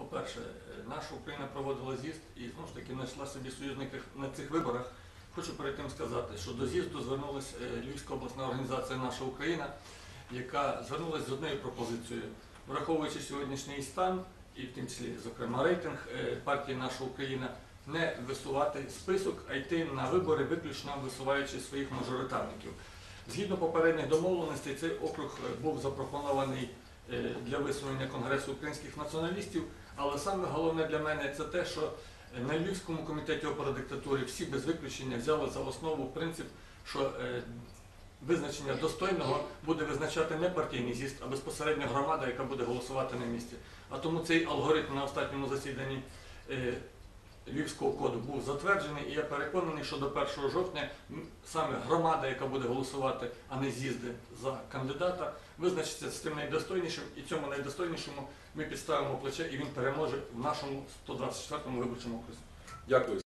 По-перше, наша Україна проводила з'їзд і знову ж таки знайшла собі союзників на цих виборах. Хочу перед тим сказати, що до з'їзду звернулася е, Львівська обласна організація Наша Україна, яка звернулася з однією пропозицією, враховуючи сьогоднішній стан, і в тим числі, зокрема, рейтинг е, партії Наша Україна, не висувати список, а йти на вибори виключно висуваючи своїх мажоритарників. Згідно попередніх домовленостей, цей округ е, був запропонований для висунення Конгресу українських націоналістів. Але саме головне для мене це те, що е, на Львівському комітеті опори диктатури всі без виключення взяли за основу принцип, що е, визначення достойного буде визначати не партійний з'їзд, а безпосередньо громада, яка буде голосувати на місці. А тому цей алгоритм на останньому засіданні е, Львівського коду був затверджений, і я переконаний, що до 1 жовтня саме громада, яка буде голосувати, а не з'їзди за кандидата, визначиться з тим найдостойнішим, і цьому найдостойнішому ми підставимо плече, і він переможе в нашому 124-му виборчому окрузі. Дякую.